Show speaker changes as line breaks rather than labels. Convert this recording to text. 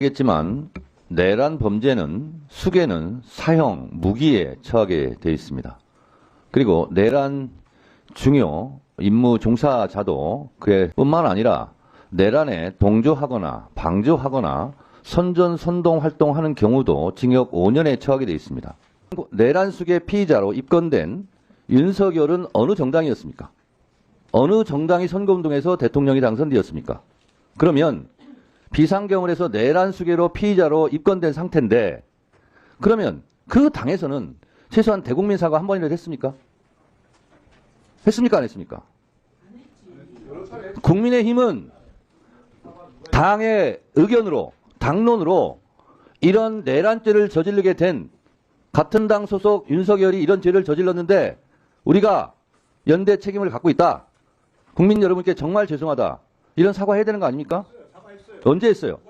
겠지만 내란 범죄는 수개는 사형, 무기에 처하게 되어 있습니다. 그리고 내란 중요 임무 종사자도 그에 뿐만 아니라 내란에 동조하거나 방조하거나 선전 선동 활동하는 경우도 징역 5년에 처하게 되어 있습니다. 내란 수계 피의자로 입건된 윤석열은 어느 정당이었습니까? 어느 정당이 선거운동에서 대통령이 당선되었습니까? 그러면 비상경을해서 내란 수계로 피의자로 입건된 상태인데 그러면 그 당에서는 최소한 대국민 사과 한 번이라도 했습니까? 했습니까? 안 했습니까? 국민의힘은 당의 의견으로 당론으로 이런 내란죄를 저지르게 된 같은 당 소속 윤석열이 이런 죄를 저질렀는데 우리가 연대 책임을 갖고 있다. 국민 여러분께 정말 죄송하다. 이런 사과해야 되는 거 아닙니까? 언제 했어요?